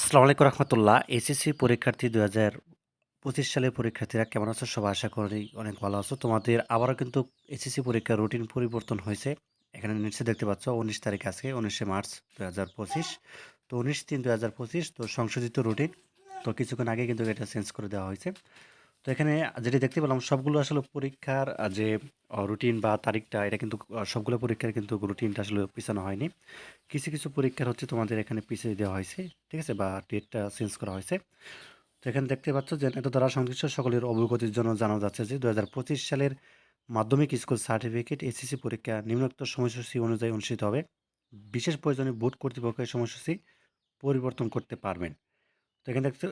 আসসালামু আলাইকুম রহমতুল্লাহ। এসএসসি পরীক্ষার্থী দু হাজার পঁচিশ সালের পরীক্ষার্থীরা কেমন আছো? সবাই আশা করি অনেক ভালো আছো। তোমাদের আবারও কিন্তু এসএসসি পরীক্ষার রুটিন পরিবর্তন হয়েছে। এখানে নিচে দেখতে পাচ্ছ, উনিশ তারিখ আজকে, উনিশে মার্চ দু হাজার পঁচিশ। তো উনিশ তিন দু হাজার পঁচিশ, তো সংশোধিত রুটিন তো কিছুক্ষণ আগে কিন্তু এটা চেঞ্জ করে দেওয়া হয়েছে। তো এখানে যেটি দেখতে পেলাম, সবগুলো আসলে পরীক্ষার যে রুটিন বা তারিখটা, এটা কিন্তু সবগুলো পরীক্ষার কিন্তু রুটিনটা আসলে পিছানো হয়নি। কিছু কিছু পরীক্ষার হচ্ছে তোমাদের এখানে পিছিয়ে দেওয়া হয়েছে, ঠিক আছে? বা ডেটটা চেঞ্জ করা হয়েছে। তো এখানে দেখতে পাচ্ছ যে, এত দ্বারা সংশ্লিষ্ট সকলের অবগতির জন্য জানা যাচ্ছে যে দু হাজার পঁচিশ সালের মাধ্যমিক স্কুল সার্টিফিকেট এসএসসি পরীক্ষা নিম্নোক্ত সময়সূচি অনুযায়ী অনুষ্ঠিত হবে। বিশেষ প্রয়োজনে বোর্ড কর্তৃপক্ষের সময়সূচি পরিবর্তন করতে পারবেন। তো এখানে দেখতে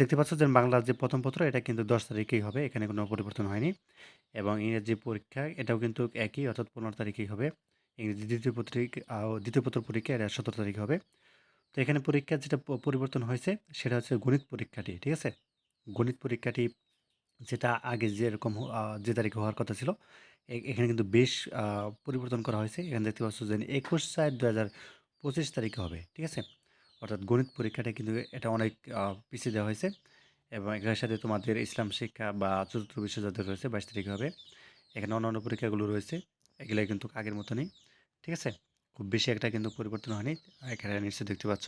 দেখতে পাচ্ছ যে বাংলার যে প্রথম পত্র, এটা কিন্তু দশ তারিখেই হবে। এখানে কোনো পরিবর্তন হয়নি। এবং ইংরেজি পরীক্ষা, এটাও কিন্তু একই, অর্থাৎ পনেরো তারিখেই হবে। ইংরেজি দ্বিতীয় পত্রিকা দ্বিতীয় পত্র পরীক্ষা, এটা সতেরো তারিখ হবে। তো এখানে পরীক্ষার যেটা পরিবর্তন হয়েছে, সেটা হচ্ছে গণিত পরীক্ষাটি, ঠিক আছে? গণিত পরীক্ষাটি যেটা আগে যেরকম যে তারিখে হওয়ার কথা ছিল এখানে কিন্তু বেশ পরিবর্তন করা হয়েছে। এখানে দেখতে পাচ্ছ যে একুশ চার দু হাজার পঁচিশ তারিখে হবে, ঠিক আছে? অর্থাৎ গণিত পরীক্ষাটা কিন্তু এটা অনেক পিছিয়ে দেওয়া হয়েছে এবং এর সাথে তোমাদের ইসলাম শিক্ষা বা চতুর্থ বিষয় যাদের রয়েছে বাইশ তারিখে হবে। এখানে অন্যান্য পরীক্ষাগুলো রয়েছে, এগুলো কিন্তু আগের মতনই, ঠিক আছে? খুব বেশি একটা কিন্তু পরিবর্তন হয়নি, এখানে নিশ্চয়ই দেখতে পাচ্ছ।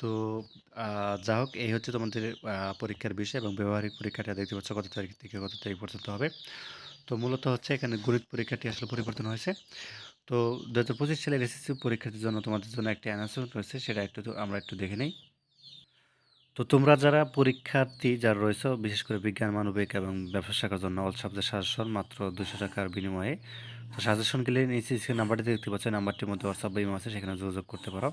তো যা হোক, এই হচ্ছে তোমাদের পরীক্ষার বিষয় এবং ব্যবহারিক পরীক্ষাটা দেখতে পাচ্ছ কত তারিখ থেকে কত তারিখ পর্যন্ত হবে। তো মূলত হচ্ছে এখানে গণিত পরীক্ষাটি আসলে পরিবর্তন হয়েছে। তো দু হাজার পঁচিশ সালের এসএসসি পরীক্ষার্থীর জন্য তোমাদের জন্য একটা অ্যানাউন্সমেন্ট রয়েছে, সেটা একটু আমরা একটু দেখে নেই। তো তোমরা যারা পরীক্ষার্থী যারা রয়েছে, বিশেষ করে বিজ্ঞান, মানবিক এবং ব্যবসা শাখার জন্য অল সাবজেক্ট সাজেশন মাত্র দুশো টাকার বিনিময়ে, তো সাজেশন গেলে যে নাম্বারটি দেখতে পাচ্ছ নাম্বারটির মধ্যে হোয়াটসঅ্যাপ বা ইমো আছে, সেখানে যোগাযোগ করতে পারো,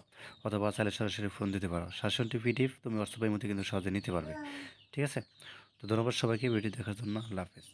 অথবা চাইলে সরাসরি ফোন দিতে পারো। সাজেশনটি পিডিএফ, তুমি হোয়াটসঅ্যাপের মধ্যে কিন্তু সহজে নিতে পারবে। ঠিক আছে? তো ধন্যবাদ সবাইকে ভিডিও দেখার জন্য আল্লাহ হাফেজ।